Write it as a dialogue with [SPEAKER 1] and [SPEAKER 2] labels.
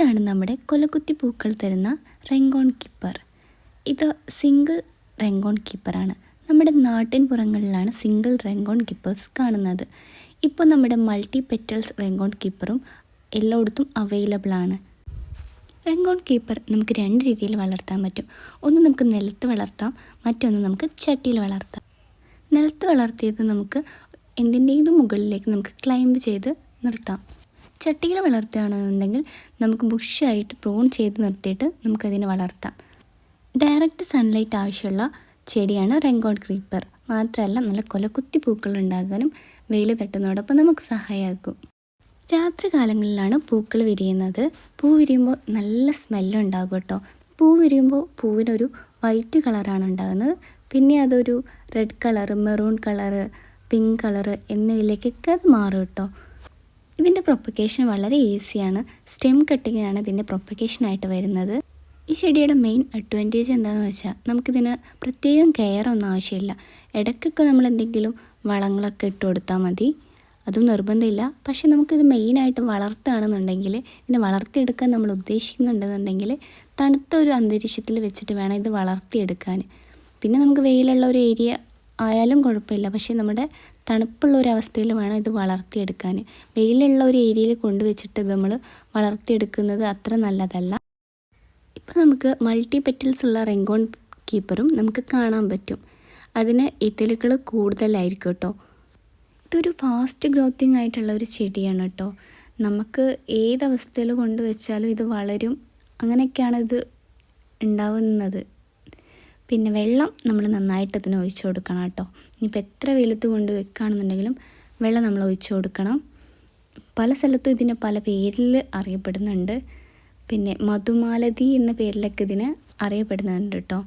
[SPEAKER 1] ഇതാണ് നമ്മുടെ കൊലക്കുത്തി പൂക്കൾ തരുന്ന റെങ്കോൺ കീപ്പർ. ഇത് സിംഗിൾ റെങ്കോൺ കിപ്പറാണ്. നമ്മുടെ നാട്ടിൻ പുറങ്ങളിലാണ് സിംഗിൾ റെങ്കോൺ കിപ്പേഴ്സ് കാണുന്നത്. ഇപ്പോൾ നമ്മുടെ മൾട്ടി പെറ്റൽസ് റെങ്കോൺ കീപ്പറും എല്ലായിടത്തും അവൈലബിൾ ആണ്. റെങ്കോൺ കീപ്പർ നമുക്ക് രണ്ട് രീതിയിൽ വളർത്താൻ പറ്റും. ഒന്ന് നമുക്ക് നിലത്ത് വളർത്താം മറ്റൊന്ന് നമുക്ക് ചട്ടിയിൽ വളർത്താം. നിലത്ത് വളർത്തിയത് നമുക്ക് എന്തിന്റെയും മുകളിലേക്ക് നമുക്ക് ക്ലൈംബ് ചെയ്ത് നിർത്താം. ചട്ടിയിൽ വളർത്തുകയാണെന്നുണ്ടെങ്കിൽ നമുക്ക് ബുഷായിട്ട് പ്രൂൺ ചെയ്ത് നിർത്തിയിട്ട് നമുക്കതിനെ വളർത്താം. ഡയറക്റ്റ് സൺലൈറ്റ് ആവശ്യമുള്ള ചെടിയാണ് റെങ്കോൺ ക്രീപ്പർ മാത്രമല്ല നല്ല കൊലക്കുത്തി പൂക്കൾ ഉണ്ടാകാനും വെയിൽ തട്ടുന്നതോടൊപ്പം നമുക്ക് സഹായമാക്കും രാത്രി കാലങ്ങളിലാണ് പൂക്കൾ വിരിയുന്നത്. പൂ വിരിയുമ്പോൾ നല്ല സ്മെല്ലുണ്ടാകും കേട്ടോ. പൂ വിരിയുമ്പോൾ പൂവിനൊരു വൈറ്റ് കളറാണ് ഉണ്ടാകുന്നത്. പിന്നെ അതൊരു red colour maroon colour pink colour എന്നിവയിലേക്കൊക്കെ അത് മാറും കേട്ടോ. ഇതിന്റെ പ്രൊപ്പക്കേഷൻ വളരെ ഈസിയാണ് സ്റ്റെം കട്ടിങ്ങാണ് ഇതിന്റെ പ്രൊപ്പക്കേഷനായിട്ട് വരുന്നത്. ഈ ചെടിയുടെ മെയിൻ അഡ്വാന്റേജ് എന്താണെന്ന് വെച്ചാൽ നമുക്കിതിന് പ്രത്യേകം കെയർ ഒന്നും ആവശ്യമില്ല. ഇടയ്ക്കൊക്കെ നമ്മൾ എന്തെങ്കിലും വളങ്ങളൊക്കെ ഇട്ട് കൊടുത്താൽ മതി. അതും നിർബന്ധമില്ല. പക്ഷേ നമുക്കിത് മെയിനായിട്ട് വളർത്തുകയാണെന്നുണ്ടെങ്കിൽ ഇതിനെ വളർത്തിയെടുക്കാൻ നമ്മൾ ഉദ്ദേശിക്കുന്നുണ്ടെന്നുണ്ടെങ്കിൽ തണുത്ത ഒരു അന്തരീക്ഷത്തിൽ വെച്ചിട്ട് വേണം ഇത് വളർത്തിയെടുക്കാൻ. പിന്നെ നമുക്ക് വെയിലുള്ള ഒരു ഏരിയ ആയാലും കുഴപ്പമില്ല. പക്ഷേ നമ്മുടെ തണുപ്പുള്ള ഒരു അവസ്ഥയിൽ വേണം ഇത് വളർത്തിയെടുക്കാൻ. വെയിലുള്ള ഒരു ഏരിയയിൽ കൊണ്ടുവച്ചിട്ട് ഇത് നമ്മൾ വളർത്തിയെടുക്കുന്നത് അത്ര നല്ലതല്ല. ഇപ്പോൾ നമുക്ക് മൾട്ടി പെറ്റൽസ് ഉള്ള റെങ്കോൺ കീപ്പറും നമുക്ക് കാണാൻ പറ്റും. അതിന് ഇതളുകൾ കൂടുതലായിരിക്കും കേട്ടോ. ഇതൊരു ഫാസ്റ്റ് ഗ്രോത്തിങ് ആയിട്ടുള്ള ഒരു ചെടിയാണ് കേട്ടോ. നമുക്ക് ഏതവസ്ഥയിൽ കൊണ്ടുവച്ചാലും ഇത് വളരും. അങ്ങനെയൊക്കെയാണ് ഇത് ഉണ്ടാവുന്നത്. പിന്നെ വെള്ളം നമ്മൾ നന്നായിട്ട് അതിന് ഒഴിച്ചു കൊടുക്കണം കേട്ടോ. ഇനിയിപ്പോൾ എത്ര വെയിലത്ത് കൊണ്ട് വെക്കുകയാണെന്നുണ്ടെങ്കിലും വെള്ളം നമ്മൾ ഒഴിച്ചു കൊടുക്കണം. പല സ്ഥലത്തും ഇതിന് പല പേരിൽ അറിയപ്പെടുന്നുണ്ട്. പിന്നെ മധുമാലതി എന്ന പേരിലൊക്കെ ഇതിന് അറിയപ്പെടുന്നുണ്ട് കേട്ടോ.